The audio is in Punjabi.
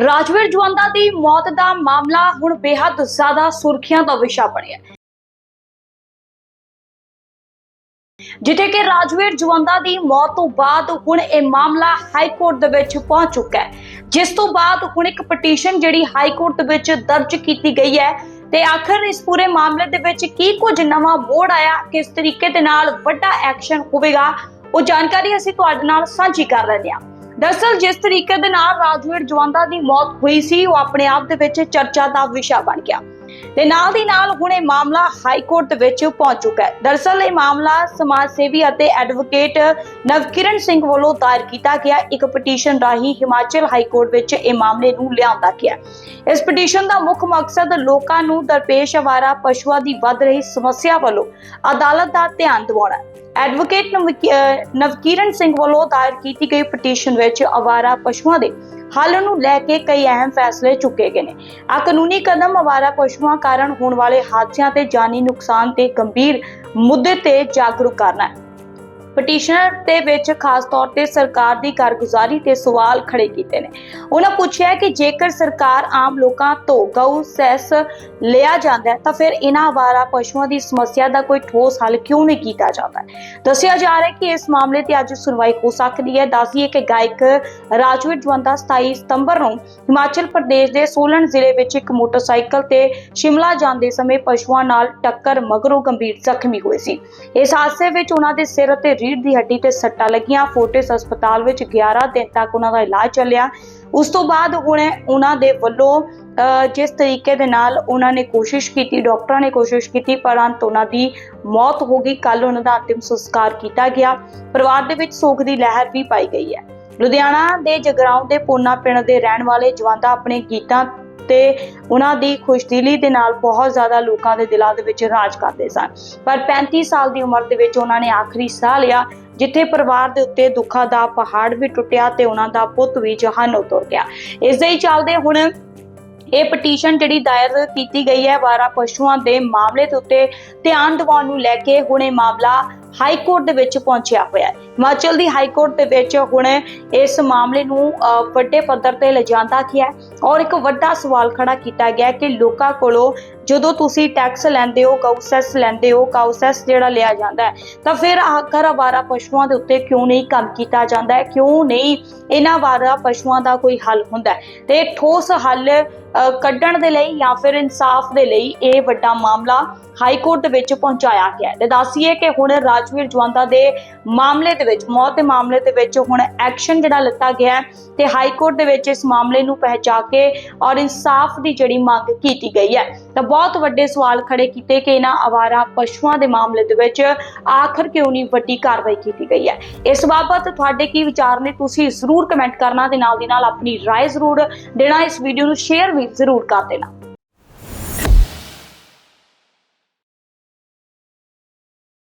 ਰਾਜਵੀਰ ਜਵੰਦਾ ਦੀ ਮੌਤ ਦਾ ਮਾਮਲਾ ਹੁਣ ਬੇहद ਜ਼ਿਆਦਾ ਸੁਰਖੀਆਂ ਦਾ ਵਿਸ਼ਾ ਬਣਿਆ ਹੈ। ਜਿੱਥੇ ਕਿ ਰਾਜਵੀਰ ਜਵੰਦਾ ਦੀ ਮੌਤ ਤੋਂ ਬਾਅਦ ਹੁਣ ਇਹ ਮਾਮਲਾ ਹਾਈ ਕੋਰਟ ਦੇ ਵਿੱਚ ਪਹੁੰਚ ਚੁੱਕਾ ਹੈ ਜਿਸ ਤੋਂ ਬਾਅਦ ਹੁਣ ਇੱਕ ਪਟੀਸ਼ਨ ਜਿਹੜੀ ਹਾਈ ਕੋਰਟ ਦੇ ਵਿੱਚ ਦਰਜ ਕੀਤੀ ਗਈ ਹੈ ਤੇ ਆਖਰ ਇਸ ਪੂਰੇ ਮਾਮਲੇ ਦੇ ਵਿੱਚ ਕੀ ਕੁਝ ਨਵਾਂ ਮੋੜ ਆਇਆ, ਕਿਸ ਤਰੀਕੇ ਦੇ ਨਾਲ ਵੱਡਾ ਐਕਸ਼ਨ ਹੋਵੇਗਾ, ਉਹ ਜਾਣਕਾਰੀ ਅਸੀਂ ਤੁਹਾਡੇ ਨਾਲ ਸਾਂਝੀ ਕਰ ਰਹੇ ਹਾਂ ਦਰਅਸਲ ਜਿਸ ਤਰੀਕੇ ਦੇ ਨਾਲ ਰਾਜਵੀਰ ਜਵੰਦਾ ਦੀ ਮੌਤ ਹੋਈ ਸੀ, ਉਹ ਆਪਣੇ ਆਪ ਦੇ ਵਿੱਚ ਚਰਚਾ ਦਾ ਵਿਸ਼ਾ ਬਣ ਗਿਆ। ਤੇ ਨਾਲ ਦੀ ਨਾਲ ਹੁਣ ਇਹ ਮਾਮਲਾ ਹਾਈ ਕੋਰਟ ਦੇ ਵਿੱਚ ਪਹੁੰਚ ਚੁੱਕਾ ਹੈ। ਦਰਅਸਲ ਇਹ ਮਾਮਲਾ ਸਮਾਜ ਸੇਵੀ ਅਤੇ ਐਡਵੋਕੇਟ ਨਵਕਿਰਨ ਸਿੰਘ ਵੱਲੋਂ ਦਾਇਰ ਕੀਤਾ ਗਿਆ। ਇੱਕ ਪਟੀਸ਼ਨ ਰਾਹੀਂ ਹਿਮਾਚਲ ਹਾਈ ਕੋਰਟ ਵਿੱਚ ਇਹ ਮਾਮਲੇ ਨੂੰ ਲਿਆਂਦਾ ਗਿਆ ਇਸ ਪਟੀਸ਼ਨ ਦਾ ਮੁੱਖ ਮਕਸਦ ਲੋਕਾਂ ਨੂੰ ਦਰਪੇਸ਼ ਅਵਾਰਾ ਪਸ਼ੂਆਂ ਦੀ ਵੱਧ ਰਹੀ ਸਮੱਸਿਆ ਵੱਲੋਂ ਅਦਾਲਤ ਦਾ ਧਿਆਨ ਦਿਵਾਉਣਾ ਹੈ। ਐਡਵੋਕੇਟ ਨਵਕੀ- ਅਹ ਸਿੰਘ ਵੱਲੋਂ ਦਾਇਰ ਕੀਤੀ ਗਈ ਪਟੀਸ਼ਨ ਵਿੱਚ ਅਵਾਰਾ ਪਸ਼ੂਆਂ ਦੇ ਹੱਲ ਨੂੰ ਲੈ ਕੇ ਕਈ ਅਹਿਮ ਫੈਸਲੇ ਚੁੱਕੇ ਗਏ ਨੇ। ਆ ਕਾਨੂੰਨੀ ਕਦਮ ਅਵਾਰਾ ਪਸ਼ੂਆਂ ਕਾਰਨ ਹੋਣ ਵਾਲੇ ਹਾਦਸਿਆਂ ਤੇ ਜਾਨੀ ਨੁਕਸਾਨ ਤੇ ਗੰਭੀਰ ਮੁੱਦੇ ਤੇ ਜਾਗਰੂਕ ਕਰਨਾ ਹੈ। ਪਟੀਸ਼ਨਰ ਦੇ ਵਿੱਚ ਖਾਸ ਤੌਰ ਤੇ ਸਰਕਾਰ ਦੀ ਕਾਰਗੁਜ਼ਾਰੀ ਤੇ ਸਵਾਲ ਖੜੇ ਕੀਤੇ ਨੇ। ਉਹਨਾਂ ਪੁੱਛਿਆ ਕਿ ਜੇਕਰ ਸਰਕਾਰ ਆਮ ਲੋਕਾਂ ਤੋਂ ਗਊ, ਸੈਸ ਲਿਆ ਜਾਂਦਾ ਹੈ ਤਾਂ ਫਿਰ ਇਹਨਾਂ ਆਵਾਰਾ ਪਸ਼ੂਆਂ ਦੀ ਸਮੱਸਿਆ ਦਾ ਕੋਈ ਠੋਸ ਹੱਲ ਕਿਉਂ ਨਹੀਂ ਕੀਤਾ ਜਾਂਦਾ? ਦੱਸਿਆ ਜਾ ਰਿਹਾ ਹੈ ਕਿ ਇਸ ਮਾਮਲੇ ਤੇ ਅੱਜ ਸੁਣਵਾਈ ਹੋ ਸਕਦੀ ਹੈ। ਦੱਸੀਏ ਕਿ ਗਾਇਕ ਰਾਜਵੀਰ ਜਵੰਦਾ 27 ਸਤੰਬਰ ਨੂੰ ਹਿਮਾਚਲ ਪ੍ਰਦੇਸ਼ ਦੇ ਸੋਲਨ ਜ਼ਿਲ੍ਹੇ ਵਿੱਚ ਇੱਕ ਮੋਟਰਸਾਈਕਲ ਤੇ ਸ਼ਿਮਲਾ ਜਾਂਦੇ ਸਮੇਂ ਪਸ਼ੂਆਂ ਨਾਲ ਟੱਕਰ ਮਗਰੋਂ ਗੰਭੀਰ ਜ਼ਖਮੀ ਹੋਏ ਸੀ। ਇਸ ਹਾਦਸੇ ਵਿੱਚ ਉਹਨਾਂ ਦੇ ਸਿਰ ਅਤੇ ਰੀੜ੍ਹ ਦੀ ਹੱਡੀ ਤੇ ਸੱਟਾਂ ਲੱਗੀਆਂ। ਫੋਰਟਿਸ ਹਸਪਤਾਲ ਵਿੱਚ 11 ਦਿਨ ਤੱਕ ਉਹਨਾਂ ਦਾ ਇਲਾਜ ਚੱਲਿਆ। ਉਸ ਤੋਂ ਬਾਅਦ ਹੁਣ ਉਹਨਾਂ ਦੇ ਵੱਲੋਂ ਜਿਸ ਤਰੀਕੇ ਦੇ ਨਾਲ ਉਹਨਾਂ ਨੇ ਕੋਸ਼ਿਸ਼ ਕੀਤੀ, ਡਾਕਟਰਾਂ ਨੇ ਕੋਸ਼ਿਸ਼ ਕੀਤੀ ਪਰ ਅੰਤ ਉਹਨਾਂ ਦੀ ਮੌਤ ਹੋ ਗਈ। ਕੱਲ ਉਹਨਾਂ ਦਾ ਅੰਤਿਮ ਸੰਸਕਾਰ ਕੀਤਾ ਗਿਆ। ਪਰਿਵਾਰ ਦੇ ਵਿੱਚ ਸੋਗ ਦੀ ਲਹਿਰ ਵੀ ਪਾਈ ਗਈ ਹੈ। ਲੁਧਿਆਣਾ ਦੇ ਜਗਰਾਉਂ ਦੇ ਪੋਨਾ ਪਿੰਡ ਦੇ ਰਹਿਣ ਵਾਲੇ ਜਵੰਦਾ ਆਪਣੇ ਗੀਤਾਂ ਤੇ ਉਹਨਾਂ ਦੀ ਖੁਸ਼ਦਿਲੀ ਦੇ ਨਾਲ ਬਹੁਤ ਜ਼ਿਆਦਾ ਲੋਕਾਂ ਦੇ ਦਿਲਾਂ ਦੇ ਵਿੱਚ ਰਾਜ ਕਰਦੇ ਸਨ। ਪਰ 35 ਸਾਲ ਦੀ ਉਮਰ ਦੇ ਵਿੱਚ ਉਹਨਾਂ ਨੇ ਆਖਰੀ ਸਾਹ ਲਿਆ, ਜਿੱਥੇ ਪਰਿਵਾਰ ਦੇ ਉੱਤੇ ਦੁੱਖਾਂ ਦਾ ਪਹਾੜ ਵੀ ਟੁੱਟਿਆ ਤੇ ਉਹਨਾਂ ਦਾ ਪੁੱਤ ਵੀ ਜਹਾਨੋਂ ਤੁਰ ਗਿਆ। ਇਸ ਦੇ ਹੀ ਚੱਲਦੇ ਹੁਣ ਇਹ ਪਟੀਸ਼ਨ ਜਿਹੜੀ ਦਾਇਰ ਕੀਤੀ ਗਈ ਹੈ, ਵਾਰਾ ਪਸ਼ੂਆਂ ਦੇ ਮਾਮਲੇ ਦੇ ਉੱਤੇ ਧਿਆਨ ਦਿਵਾਉਣ ਨੂੰ ਲੈ ਕੇ ਹੁਣ ਇਹ ਮਾਮਲਾ ਹਾਈ ਕੋਰਟ ਦੇ ਵਿੱਚ ਪਹੁੰਚਿਆ ਹੋਇਆ ਹੈ। ਹਿਮਾਚਲ ਦੀ ਹਾਈ ਕੋਰਟ ਦੇ ਵਿੱਚ ਹੁਣ ਇਸ ਮਾਮਲੇ ਨੂੰ ਵੱਡੇ ਪੱਧਰ ਤੇ ਲਿਜਾਂਦਾ ਗਿਆ ਔਰ ਇੱਕ ਵੱਡਾ ਸਵਾਲ ਖੜਾ ਕੀਤਾ ਗਿਆ ਕਿ ਲੋਕਾਂ ਕੋਲੋਂ ਜਦੋਂ ਤੁਸੀਂ ਟੈਕਸ ਲੈਂਦੇ ਹੋ, ਕਾਊਸੈਸ ਲੈਂਦੇ ਹੋ, ਕਾਊਸੈਸ ਜਿਹੜਾ ਲਿਆ ਜਾਂਦਾ ਹੈ, ਤਾਂ ਫਿਰ ਆਖਰ ਆਵਾਰਾ ਪਸ਼ੂਆਂ ਦੇ ਉੱਤੇ ਕਿਉਂ ਨਹੀਂ ਕੰਮ ਕੀਤਾ ਜਾਂਦਾ ਹੈ? ਕਿਉਂ ਨਹੀਂ ਇਹਨਾਂ ਆਵਾਰਾ ਪਸ਼ੂਆਂ ਦਾ ਕੋਈ ਹੱਲ ਹੁੰਦਾ ਹੈ? ਤੇ ਠੋਸ ਹੱਲ ਕੱਢਣ ਦੇ ਲਈ ਜਾਂ ਫਿਰ ਇਨਸਾਫ ਦੇ ਲਈ ਇਹ ਵੱਡਾ ਮਾਮਲਾ ਹਾਈ ਕੋਰਟ ਦੇ ਵਿੱਚ ਪਹੁੰਚਾਇਆ ਗਿਆ ਹੈ। ਤੇ ਦੱਸੀਏ ਕਿ ਹੁਣ ਰਾਜ ਰਾਜਵੀਰ ਜਵੰਦਾ ਦੇ ਮਾਮਲੇ ਦੇ ਵਿੱਚ ਮੌਤ ਦੇ ਮਾਮਲੇ ਦੇ ਵਿੱਚ ਹੁਣ ਐਕਸ਼ਨ ਜਿਹੜਾ ਲਿੱਤਾ ਗਿਆ ਹੈ ਤੇ ਹਾਈ ਕੋਰਟ ਦੇ ਵਿੱਚ ਇਸ ਮਾਮਲੇ ਨੂੰ ਪਹਿਚਾ ਕੇ ਔਰ ਇਨਸਾਫ ਦੀ ਜਿਹੜੀ ਮੰਗ ਕੀਤੀ ਗਈ ਹੈ ਤਾਂ ਬਹੁਤ ਵੱਡੇ ਸਵਾਲ ਖੜੇ ਕੀਤੇ ਕਿ ਇਹਨਾਂ ਆਵਾਰਾ ਪਸ਼ੂਆਂ ਦੇ ਮਾਮਲੇ ਦੇ ਵਿੱਚ ਆਖਰ ਕਿਉਂ ਨਹੀਂ ਵੱਡੀ ਕਾਰਵਾਈ ਕੀਤੀ ਗਈ ਹੈ ਇਸ ਬਾਬਤ ਤੁਹਾਡੇ ਕੀ ਵਿਚਾਰ ਨੇ ਤੁਸੀਂ ਜ਼ਰੂਰ ਕਮੈਂਟ ਕਰਨਾ ਤੇ ਨਾਲ ਦੀ ਨਾਲ ਆਪਣੀ رائے ਜ਼ਰੂਰ ਦੇਣਾ ਇਸ ਵੀਡੀਓ ਨੂੰ ਸ਼ੇਅਰ ਵੀ ਜ਼ਰੂਰ ਕਰ ਦੇਣਾ